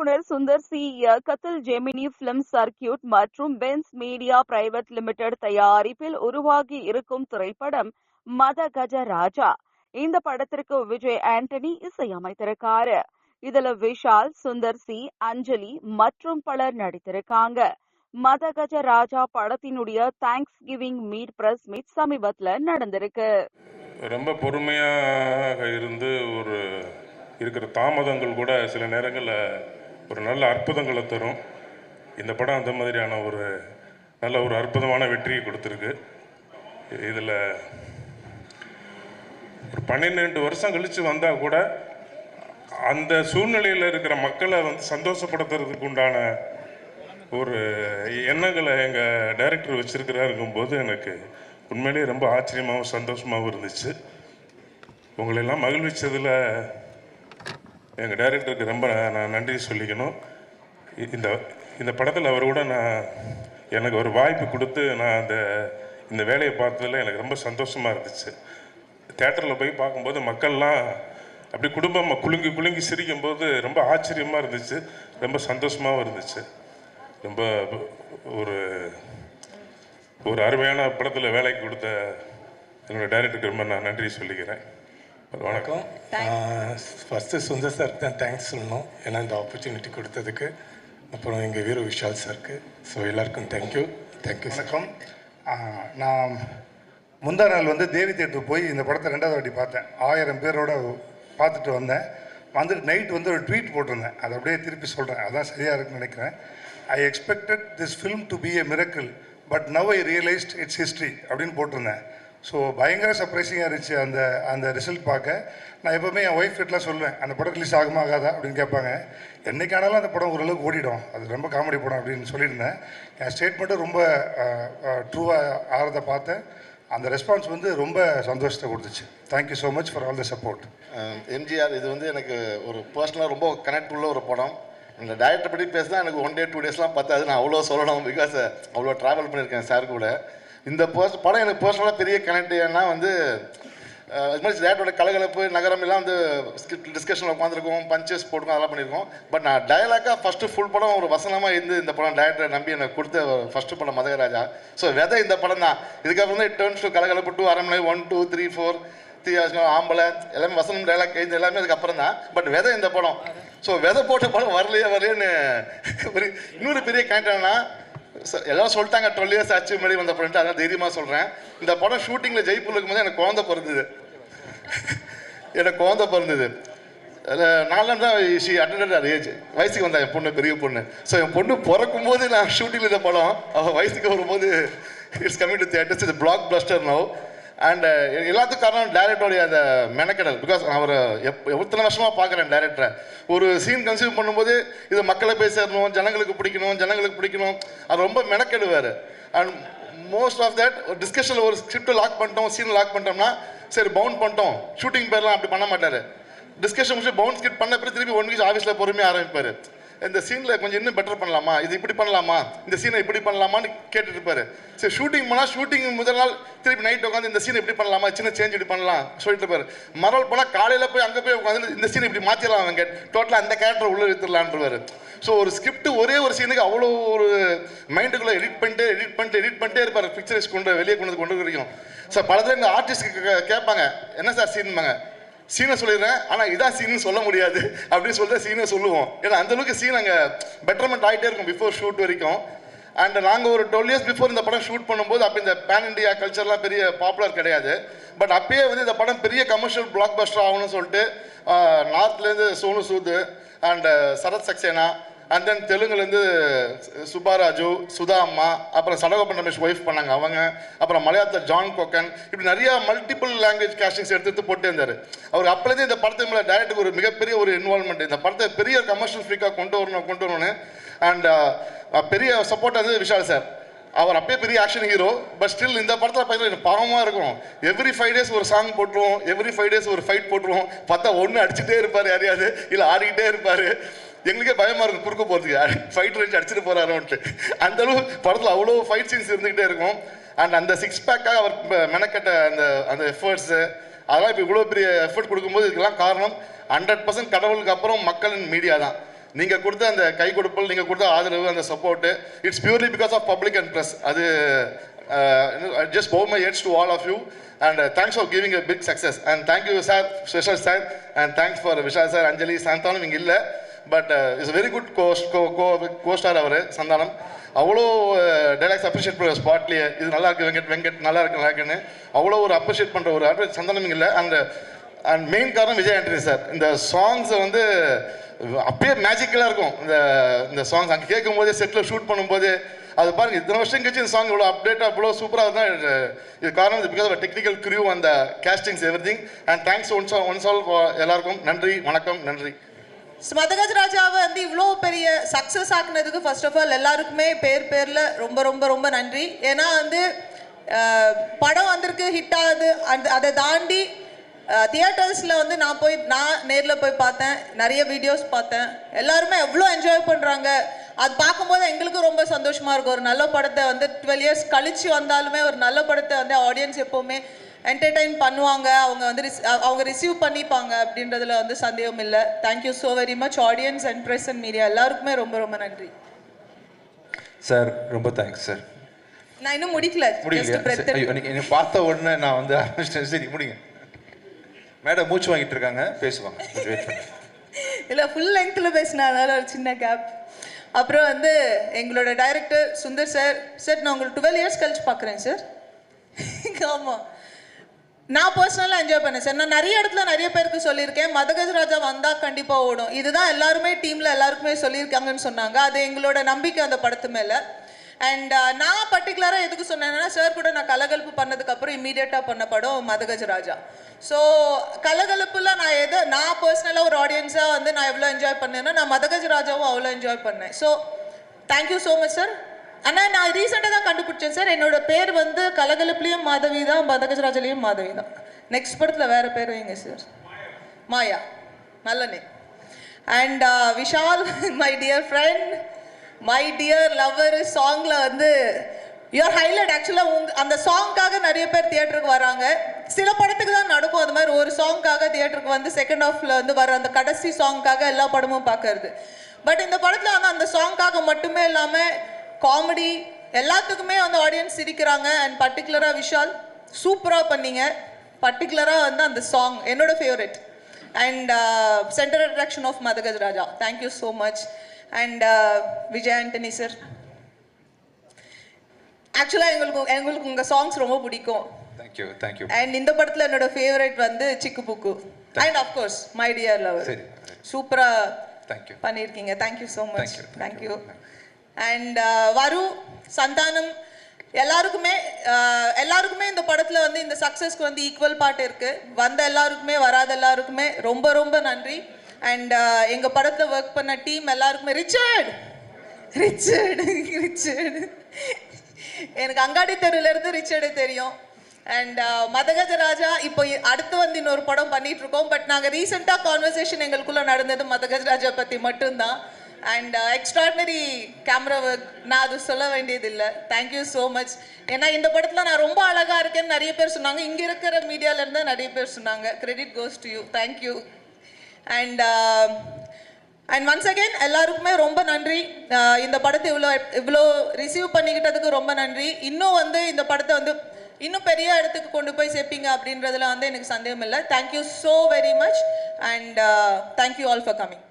இயக்குனர் சுந்தர் சி இயக்கத்தில் Gemini film circuit மற்றும் பென்ஸ் மீடியா பிரைவேட் லிமிடெட் தயாரிப்பில் உருவாகி இருக்கும் திரைப்படம் மத கஜ ராஜா இந்த படத்திற்கு விஜய் ஆண்டனி இசையமைத்திருக்காரு. இதுல விஷால் சுந்தர் சி அஞ்சலி மற்றும் பலர் நடித்திருக்காங்க. மத கஜ ராஜா படத்தினுடைய thanks giving meet press meet சமீபத்துல நடந்திருக்கு. ரொம்ப பொறுமையாக இருந்து ஒரு இருக்கிற தாமதங்கள் கூட சில நேரங்களில் ஒரு நல்ல அற்புதங்களை தரும். இந்த படம் அந்த மாதிரியான ஒரு நல்ல ஒரு அற்புதமான வெற்றியை கொடுத்துருக்கு. இதில் ஒரு பன்னிரெண்டு வருஷம் கழித்து வந்தால் கூட அந்த சூழ்நிலையில் இருக்கிற மக்களை வந்து சந்தோஷப்படுத்துறதுக்கு உண்டான ஒரு எண்ணங்களை எங்கள் டைரக்டர் வச்சுருக்கிறாருங்கும்போது எனக்கு உண்மையிலேயே ரொம்ப ஆச்சரியமாகவும் சந்தோஷமாகவும் இருந்துச்சு. உங்களெல்லாம் மகிழ்விச்சதில் எங்கள் டைரக்டருக்கு ரொம்ப நான் நன்றி சொல்லிக்கணும். இந்த இந்த படத்தில் அவர் கூட நான் எனக்கு ஒரு வாய்ப்பு கொடுத்து நான் அந்த இந்த வேலையை பார்த்ததில் எனக்கு ரொம்ப சந்தோஷமாக இருந்துச்சு. தேட்டரில் போய் பார்க்கும்போது மக்கள்லாம் அப்படி குடும்பம் குலுங்கி குலுங்கி சிரிக்கும்போது ரொம்ப ஆச்சரியமாக இருந்துச்சு. ரொம்ப சந்தோஷமாகவும் இருந்துச்சு. ரொம்ப ஒரு ஒரு அருமையான படத்தில் வேலைக்கு கொடுத்த என்னோட டைரக்டருக்கு ரொம்ப நான் நன்றி சொல்லிக்கிறேன். வணக்கம். ஃபஸ்ட்டு சுந்தர் சாருக்கு தான் தேங்க்ஸ் சொல்லணும். ஏன்னா இந்த ஆப்பர்ச்சுனிட்டி கொடுத்ததுக்கு. அப்புறம் எங்கள் வீர விஷால் சாருக்கு ஸோ எல்லாருக்கும் தேங்க்யூ தேங்க்யூ சார் வணக்கம். நான் முந்தா நாள் வந்து தேவி தேட்டர் போய் இந்த படத்தை ரெண்டாவது வாட்டி பார்த்தேன். ஆயிரம் பேரோட பார்த்துட்டு வந்தேன். வந்துட்டு நைட் வந்து ஒரு ட்வீட் போட்டிருந்தேன். அதை அப்படியே திருப்பி சொல்கிறேன் அதான் சரியாக இருக்குன்னு நினைக்கிறேன். I expected this film to be a miracle but now I realised it's history அப்படின்னு போட்டிருந்தேன். ஸோ பயங்கர சர்ப்ரைசிங்காக இருந்துச்சு அந்த அந்த ரிசல்ட் பார்க்க. நான் எப்போவுமே என் ஒய்ஃப் கிட்டலாம் சொல்லுவேன் அந்த படம் ரிலீஸ் ஆகுமா ஆகாதா அப்படின்னு கேட்பாங்க. என்னைக்கானாலும் அந்த படம் ஓரளவுக்கு ஓடிடும். அது ரொம்ப காமெடி படம் அப்படின்னு சொல்லியிருந்தேன். என் ஸ்டேட்மெண்ட்டும் ரொம்ப ட்ரூவாக ஆகிறத பார்த்தேன். அந்த ரெஸ்பான்ஸ் வந்து ரொம்ப சந்தோஷத்தை கொடுத்துச்சு. Thank you so much for all the support MGR இது வந்து எனக்கு ஒரு பர்சனலாக ரொம்ப கனெக்ட் உள்ள ஒரு படம். இந்த டயட்டை பற்றி பேசினா எனக்கு ஒன் டே டூ டேஸ்லாம் பத்தாது. நான் அவ்வளோ சொல்லணும் பிகாஸ் அவ்வளோ ட்ராவல் பண்ணியிருக்கேன் சார் கூட. இந்த பர்ஸ் படம் எனக்கு பர்சனலாக பெரிய கனெக்ட் ஏன்னா வந்து அஹ், மாதிரி டேட்டோட கலகலப்பு நகரம் எல்லாம் வந்து டிஸ்கஷனில் உட்காந்துருக்கோம் பஞ்சஸ் போட்டுக்கோம் அதெல்லாம் பண்ணியிருக்கோம். பட் நான் டயலாக்காக ஃபஸ்ட்டு ஃபுல் படம் ஒரு வசனமாக இருந்து இந்த படம் டேரக்டரை நம்பி எனக்கு கொடுத்த ஃபஸ்ட்டு படம் மதகராஜா. ஸோ விதை இந்த படம் தான். இதுக்கப்புறம் தான் turns two Kalakalappu two Aranmanai one two three four தீயாசனம் ஆம்பளை எல்லாமே வசனம் டைலாக் இது எல்லாமே அதுக்கப்புறம் தான். பட் விதை இந்த படம். ஸோ விதை போட்ட படம் வரலையே வரலையேன்னு ஒரு இன்னொரு பெரிய கனெக்ட் என்னன்னா எல்லாம் சொல்லிட்டாங்க டுவெல் இயர்ஸ் ஆச்சு முன்னாடி வந்த படம் அதான் தைரியமாக சொல்கிறேன் இந்த படம் ஷூட்டிங்கில் ஜெய்ப்பூர் இருக்கும்போது எனக்கு குழந்தை பிறந்தது. எனக்கு குழந்தை பிறந்தது. நாலு தான் ஷி அட்டன்ட் ஏஜ் வயசுக்கு வந்தா என் பொண்ணு பெரிய பொண்ணு. ஸோ என் பொண்ணு பிறக்கும் போது நான் ஷூட்டிங்கில் இந்த படம். அவள் வயசுக்கு வரும்போது இட்ஸ் கமிங் டு தியேட்டர்ஸ் இது blockbuster no and uh, எல்லாத்துக்கும் காரணம் டேரக்டருடைய அந்த மெனக்கெடல். பிகாஸ் நான் அவர் எப் எத்தனை வருஷமாக பார்க்குறேன் டேரக்டரை ஒரு சீன் கன்சியூம் பண்ணும்போது இது மக்களை போய் சேரணும் ஜனங்களுக்கு பிடிக்கணும் ஜனங்களுக்கு பிடிக்கணும். அது ரொம்ப மெனக்கெடுவார். அண்ட் மோஸ்ட் ஆஃப் தட் ஒரு டிஸ்கஷனில் ஒரு ஸ்கிரிப்டை லாக் பண்ணிட்டோம் சீன் லாக் பண்ணிட்டோம்னா சரி பவுண்ட் பண்ணிட்டோம். ஷூட்டிங் பேர்லாம் அப்படி பண்ண மாட்டார். டிஸ்கஷன் முடிச்சு பவுண்ட் ஸ்கிரிப்ட் பண்ண பிறகு திருப்பி ஒன் வீக் ஆஃபீஸில் பொறுமையாக ஆரம்பிப்பார். இந்த சீனில் கொஞ்சம் இன்னும் பெட்டர் பண்ணலாமா? இது இப்படி பண்ணலாமா? இந்த சீனை இப்படி பண்ணலாமான்னு கேட்டுட்டு இருப்பாரு. சரி ஷூட்டிங் போனால் ஷூட்டிங் முதல் நாள் திருப்பி நைட் உட்காந்து இந்த சீன் இப்படி பண்ணலாமா? சின்ன சேஞ்ச் இப்படி பண்ணலாம். சொல்லிட்டு இருப்பாரு. மறுநாள் போனால் காலையில் போய் அங்கே போய் உட்காந்து இந்த சீன் இப்படி மாற்றிடலாம் அவங்க. டோட்டலாக அந்த கேரக்டர் உள்ளே எடுத்துடலான்றவாரு ஸோ ஒரு ஸ்கிரிப்ட் ஒரே ஒரு சீனுக்கு அவ்வளோ ஒரு மைண்டுக்குள்ளே எடிட் பண்ணிட்டு எடிட் பண்ணிட்டு எடிட் பண்ணிட்டே இருப்பார். பிக்சரைஸ் கொண்டு வெளியே கொண்டு வந்து கொண்டு வரைக்கும் சார் பல எங்கள் ஆர்டிஸ்ட் கேட்பாங்க. என்ன சார் சீன்பாங்க சீனை சொல்லிடுறேன். ஆனால் இதான் சீன் சொல்ல முடியாது. அப்படின்னு சொல்லிட்டு சீனை சொல்லுவோம். ஏன்னா அந்தளவுக்கு சீன் அங்கே பெட்டர்மெண்ட் ஆகிட்டே இருக்கும் பிஃபோர் ஷூட் வரைக்கும். அண்ட் நாங்கள் ஒரு டுவெல் இயர்ஸ் பிஃபோர் இந்த படம் ஷூட் பண்ணும்போது அப்போ இந்த பேன் இண்டியா கல்ச்சர்லாம் பெரிய பாப்புலர் கிடையாது. பட் அப்பயே வந்து இந்த படம் பெரிய கமர்ஷியல் பிளாக் பஸ்டர் ஆகணும்னு சொல்லிட்டு நார்த்லேருந்து Sonu Sood and Sarath Saxena and then தெலுங்குலேருந்து Subbaraju Sudha அம்மா அப்புறம் சடகோபன் ரமேஷ் ஒய்ஃப் பண்ணாங்க அவங்க. அப்புறம் மலையாளத்தில் ஜான் கோக்கன் இப்படி நிறையா மல்டிபிள் லாங்குவேஜ் கேஸ்டிங்ஸ் எடுத்து எடுத்து போட்டே இருந்தார். அவர் அப்போலேருந்து இந்த படத்தை மேலே டேரக்டருக்கு ஒரு மிகப்பெரிய ஒரு இன்வால்மெண்ட் இந்த படத்தை பெரிய கமர்ஷியல் ஃப்ரீக்காக கொண்டு வரணும் கொண்டு வரணும்னு. Uh, அண்ட் பெரிய சப்போர்ட் வந்து விஷால் சார் அவர் அப்பயே பெரிய ஆக்ஷன் ஹீரோ பட் ஸ்டில் இந்த படத்தில் பார்த்தீங்கன்னா எனக்கு பாவமாக இருக்கும். எவ்ரி ஃபைவ் டேஸ் ஒரு சாங் போட்டுருவோம் எவ்ரி ஃபைவ் டேஸ் ஒரு ஃபைட் போட்டுருவோம். பார்த்தா ஒன்று அடிச்சுட்டே இருப்பார் யாரையாவது இல்லை ஆடிக்கிட்டே இருப்பார். எங்களுக்கே பயமாக இருக்கும் குறுக்க போகிறதுக்கு ஃபைட் ரேஞ்ச் அடிச்சுட்டு போகிறாரோன்ட்டு அந்த அளவு படத்தில் அவ்வளோ ஃபைட் சீன்ஸ் இருந்துக்கிட்டே இருக்கும். அண்ட் அந்த சிக்ஸ் பேக்காக அவர் மெனக்கட்ட அந்த அந்த எஃபர்ட்ஸு அதெல்லாம் இப்போ இவ்வளோ பெரிய எஃபர்ட் கொடுக்கும்போது இதுக்கெல்லாம் காரணம் ஹண்ட்ரட் பர்சன்ட் கடவுளுக்கு அப்புறம் மக்களின் மீடியா தான். நீங்கள் கொடுத்த அந்த கை கொடுப்பல் நீங்கள் கொடுத்த ஆதரவு அந்த support it's purely because of public and press அது just bow my heads to all of you and thanks for giving a big success and thank you sir special sir and thanks for Vishal sir Anjali Santhanam இங்கே இல்லை. But is very good go go go star அவர் சந்தானம். அவ்வளோ dialogues appreciate பண்ணுற ஸ்பாட்லேயே இது நல்லா இருக்கு வெங்கட் வெங்கட் நல்லா இருக்கு நல்லா இருக்குன்னு அவ்வளோ ஒரு அப்ரிஷியேட் பண்ணுற ஒரு ஆர்டர் சந்தானம் இல்லை. அண்ட் அண்ட் மெயின் காரணம் விஜய் ஆண்டனி சார் இந்த சாங்ஸை வந்து அப்படியே மேஜிக்கலாக இருக்கும். இந்த இந்த சாங்ஸ் அங்கே கேட்கும் போதே செட்டில் ஷூட் பண்ணும்போது அது பாருங்க இத்தனை வருஷம் கழிச்சு இந்த சாங் இவ்வளோ அப்டேட்டாக இவ்வளோ சூப்பராக தான் இது இது காரணம் இது பிகாஸ் டெக்னிக்கல் க்ரியூ அந்த castings every thing and thanks once once all எல்லாருக்கும். நன்றி வணக்கம் நன்றி. ஸ்மதகஜ் ராஜாவை வந்து இவ்வளோ பெரிய சக்ஸஸ் ஆக்குனதுக்கு ஃபர்ஸ்ட் ஆஃப் ஆல் எல்லாருக்குமே பேர் பேரில் ரொம்ப ரொம்ப ரொம்ப நன்றி. ஏன்னா வந்து படம் வந்திருக்கு ஹிட் ஆகுது. அந்த அதை தாண்டி தியேட்டர்ஸில் வந்து நான் போய் நான் நேரில் போய் பார்த்தேன். நிறைய வீடியோஸ் பார்த்தேன். எல்லாருமே எவ்வளோ என்ஜாய் பண்ணுறாங்க அது பார்க்கும்போது எங்களுக்கும் ரொம்ப சந்தோஷமாக இருக்கும். ஒரு நல்ல படத்தை வந்து டுவெல் இயர்ஸ் கழித்து வந்தாலுமே ஒரு நல்ல படத்தை வந்து ஆடியன்ஸ் எப்போவுமே என்டர்டெயின் பண்ணுவாங்க. அவங்க வந்து ரிஸ்- அவங்க ரிசீவ் பண்ணிப்பாங்க அப்படின்றதுல வந்து சந்தேகம் இல்லை. Thank you so very much audience and press and media எல்லாருக்குமே ரொம்ப ரொம்ப நன்றி. சார் ரொம்ப தேங்க்ஸ் சார் நான் இன்னும் முடிக்கல. என்னை பார்த்த உடனே நான் வந்து ஆரம்பிச்சிட்டேன். சரி முடிங்க. மேடம் மூச்சு வாங்கிட்டு இருக்காங்க. பேசுவாங்க. இல்லை ஃபுல் லெங்க்த்தில் பேசினதால ஒரு சின்ன கேப் அப்புறம் வந்து எங்களோட டைரக்டர் சுந்தர் சார் சார் நான் உங்களுக்கு டுவெல் இயர்ஸ் கழிச்சு பார்க்குறேன் சார் ஆமாம் நான் பர்சனலாக என்ஜாய் பண்ணேன். சார் நான் நிறைய இடத்துல நிறைய பேருக்கு சொல்லியிருக்கேன். மதகஜ் ராஜா வந்தால் கண்டிப்பாக ஓடும். இதுதான் எல்லாருமே டீமில் எல்லாருக்குமே சொல்லியிருக்காங்கன்னு சொன்னாங்க. அது எங்களோட நம்பிக்கை அந்த படத்து மேலே. அண்ட் uh, நான் பர்டிகுலராக எதுக்கு சொன்னேன்னா சார் கூட நான் கலகலப்பு பண்ணதுக்கப்புறம் இம்மீடியட்டாக பண்ண படம் மதகஜ ராஜா ஸோ கலகலப்பில் நான் எது நான் பர்சனலாக ஒரு ஆடியன்ஸாக வந்து நான் எவ்வளோ என்ஜாய் பண்ணேன்னா நான் மதகஜ ராஜாவும் அவ்வளோ என்ஜாய் பண்ணேன் so thank you so much sir ஆனால் நான் ரீசெண்டாக தான் கண்டுபிடிச்சேன் சார். என்னோட பேர் வந்து கலகலப்புலேயும் மாதவி தான் பதகஜராஜலையும் மாதவி தான். நெக்ஸ்ட் படத்தில் வேறு பேர் வைங்க சார். மாயா. நல்ல name and uh, Vishal my dear friend my dear lover சாங்கில் வந்து யுவர் ஹைலைட் ஆக்சுவலாக உங்க அந்த சாங்க்காக நிறைய பேர் தியேட்டருக்கு வராங்க. சில படத்துக்கு தான் நடக்கும் அது மாதிரி. ஒரு சாங்க்காக தியேட்டருக்கு வந்து செகண்ட் ஹாஃப்ல வந்து வர அந்த கடைசி சாங்க்காக எல்லா படமும் பார்க்கறது. பட் இந்த படத்தில் வந்து அந்த சாங்க்காக மட்டுமே இல்லாமல் காமெடி எல்லாத்துக்குமே வந்து ஆடியன்ஸ் சிரிக்கிறாங்க. அண்ட் பர்டிகுலராக விஷால் சூப்பராக பண்ணீங்க. பர்டிகுலராக வந்து அந்த சாங் என்னோட favourite and centre attraction of Madhagaja Raja thank you so much and Vijay Antony sir ஆக்சுவலாக எங்களுக்கு எங்களுக்கு உங்கள் சாங்ஸ் ரொம்ப பிடிக்கும். தேங்க்யூ தேங்க்யூ அண்ட் இந்த படத்தில் என்னோட ஃபேவரட் வந்து Chikku Bukku and of course my dear lover. சூப்பராக பண்ணியிருக்கீங்க. Thank you so much thank you. And Varu Santhanam எல்லாருக்குமே uh, எல்லாருக்குமே இந்த படத்தில் வந்து இந்த சக்ஸஸ்க்கு வந்து ஈக்குவல் பார்ட் இருக்குது வந்த எல்லாருக்குமே வராத எல்லாருக்குமே ரொம்ப ரொம்ப நன்றி. அண்ட் uh, எங்கள் படத்தில் ஒர்க் பண்ண டீம் எல்லாருக்குமே ரிச்சர்டு ரிச்சர்டு ரிச்சர்டு எனக்கு அங்காடி தெருவிலேருந்து ரிச்சர்டு தெரியும். அண்ட் uh, மதகஜ ராஜா இப்போ அடுத்து வந்து இன்னொரு படம் பண்ணிட்டு இருக்கோம். பட் நாங்கள் ரீசெண்டாக கான்வர்சேஷன் எங்களுக்குள்ள நடந்தது மதகஜ ராஜா பற்றி மட்டும்தான். அண்ட் எக்ஸ்ட்ராடினரி கேமரா ஒர்க் நான் அது சொல்ல வேண்டியதில்லை. தேங்க்யூ ஸோ மச் ஏன்னா இந்த படத்தில் நான் ரொம்ப அழகாக இருக்கேன்னு நிறைய பேர் சொன்னாங்க. இங்கே இருக்கிற மீடியாவிலேருந்து நிறைய பேர் சொன்னாங்க. Credit goes to you thank you and and once again எல்லாருக்குமே ரொம்ப நன்றி. Uh, இந்த படத்தை இவ்வளோ இவ்வளோ ரிசீவ் பண்ணிக்கிட்டதுக்கு ரொம்ப நன்றி. இன்னும் வந்து இந்த படத்தை வந்து இன்னும் பெரிய இடத்துக்கு கொண்டு போய் சேர்ப்பீங்க அப்படின்றதுல வந்து எனக்கு சந்தேகம் இல்லை thank you so very much and thank you all for coming